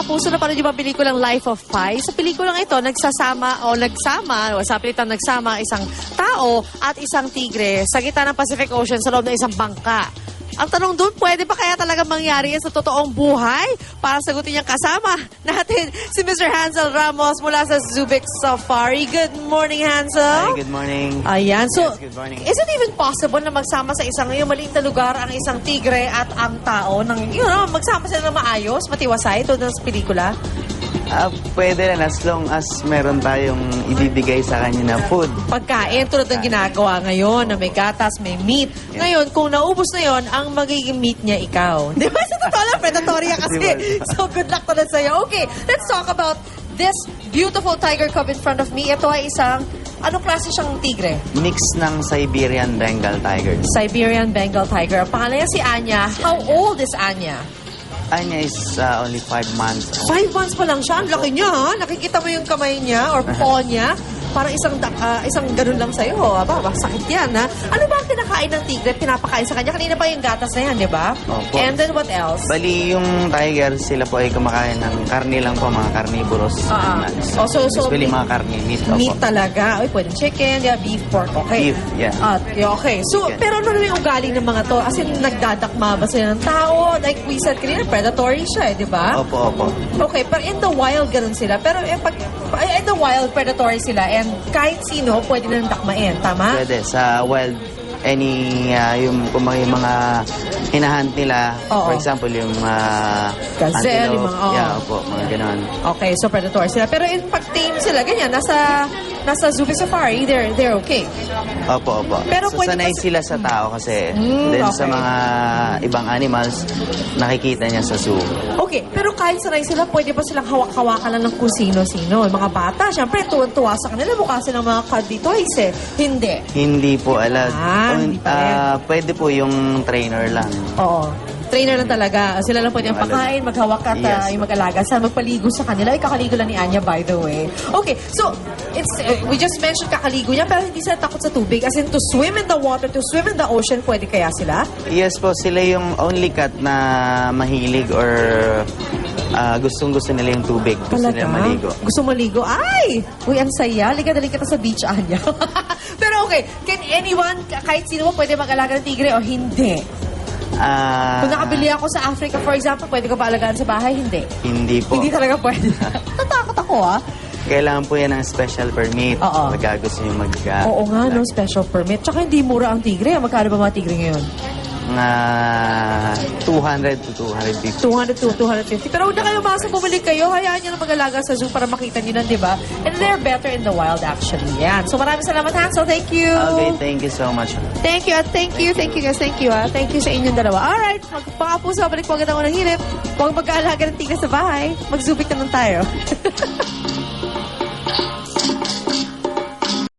kapuso na di ba pelikulang Life of Pi? Sa pelikulang ito, nagsasama o nagsama, o sa pilitan nagsama ang isang tao at isang tigre sa gitna ng Pacific Ocean sa loob ng isang bangka. Ang tanong doon, pwede pa kaya talaga mangyari yan sa totoong buhay? Para sagutin niyang kasama natin si Mr. Hansel Ramos mula sa Zubik Safari. Good morning, Hansel. Hi, good morning. Ayan. So, Yes, good morning. is it even possible na magsama sa isang yung maliit na lugar ang isang tigre at ang tao? Nang, you know, magsama sila ng maayos, matiwasay, tulad ng sa pelikula? Ah, pwede rin as long as meron tayong ibibigay sa kanya na food. Pagkain, tulad ng ginagawa ngayon, na may gatas, may meat. Ngayon, kung naubos na yon ang magiging meat niya ikaw. Di ba? Sa totoo lang, predatory ka kasi. Di ba? so, good luck talaga sa'yo. Okay, let's talk about this beautiful tiger cub in front of me. Ito ay isang, anong klase siyang tigre? Mix ng Siberian Bengal Tigers. Siberian Bengal Tiger. Ang pangalan niya si Anya. How old is Anya? Anya is ah, only 5 months old. Five months pa lang siya. Ang laki niya, ha? Nakikita mo yung kamay niya or paw niya. Parang isang da- ah, isang ganun lang sa'yo. Aba, aba, sakit yan, ha? Ano ba kinakain ng tigre? Pinapakain sa kanya? Kanina pa yung gatas na yan, di ba? Opo. And then what else? Bali, yung tiger, sila po ay kumakain ng karne lang po, mga carnivorous Ah, ah. animals. Oh, so- so meat- mga karne, meat. opo. Meat talaga. Uy, pwedeng chicken, yeah, beef, pork, okay. Beef, yeah. At, yeah, okay. So, Chicken. pero ano naman yung ugali ng mga to? As in, nagdadakma ba sila ng tao? Like we said kanina, predatory siya, eh, di ba? Opo, opo. Okay, pero in the wild, ganun sila. Pero eh, pag, in the wild, predatory sila. And kahit sino, pwede nang dakmain. Tama? Pwede. Sa wild, any, ah, yung, may mga hinahunt nila, Oo. for example, yung uh, Gazelle, yung mga- oo. Yeah, opo, mga ganon. Okay, so predatory sila. Pero in pag tame sila, ganyan, nasa nasa Zubik Safari, they're, they're okay. Opo, opo. Pero so, pwede sanay pa- sila sa tao kasi Mm, then okay. sa mga ibang animals, nakikita niya sa zoo. Okay, pero kahit sanay sila, pwede pa silang hawak-hawakan lang ng kung sino-sino. Mga bata, syempre, tuwan-tuwa sa kanila. Mukha silang mga cuddly toys eh. Hindi. Hindi po allowed. Ah, ah, pwede po yung trainer lang. Oo. Trainer lang talaga. Sila lang pwede ang Yung pakain, maghawak at ah, Yes. yung mag-alaga. Sa magpaligo sa kanila. Ay, kakaligo lang ni Anya, by the way. Okay, so, it's, uh, we just mentioned kakaligo niya, pero hindi sila takot sa tubig. As in, to swim in the water, to swim in the ocean, pwede kaya sila? Yes po, sila yung only cat na mahilig or ah, gustong-gusto nila yung tubig. Gusto nila maligo. Gusto maligo? Ay! Uy, ang saya. Liga na ka sa beach, Anya. pero okay, can anyone, kahit sino mo, pwede mag-alaga ng tigre o hindi? Ah, Kung nakabili ako sa Africa, for example, pwede ko ba alagaan sa bahay? Hindi. Hindi po. Hindi talaga pwede. Natakot ako, ah. Kailangan po yan ng special permit. Oo. Pagka gusto nyo mag Oo nga, no? Special permit. Tsaka hindi mura ang tigre. Magkano ba mga tigre ngayon? Mga 200 to 250. 200 to 250. Pero huwag na kayo basa bumalik kayo. Hayaan nyo na mag-alaga sa zoo para makita nyo lang, di ba? And they're better in the wild, actually. Yan. So maraming salamat, Hansel. Thank you. Okay, thank you so much. Thank you, at thank you, thank you guys, thank you, ah. Thank you sa inyong dalawa. Alright, magpakapuso, balik po agad ako ng hirip. Huwag mag-aalaga ng tigre sa bahay. Mag-zubik na lang tayo.